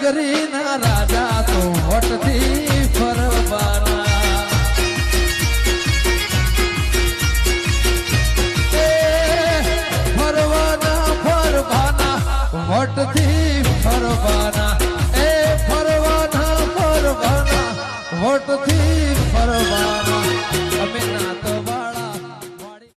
નગરીના રાજા તો હોટથી ફરવાના. ફરવાના ફરવાના હોટથી ફરવાના. એ ફરવાના ફરવાના. હોટથી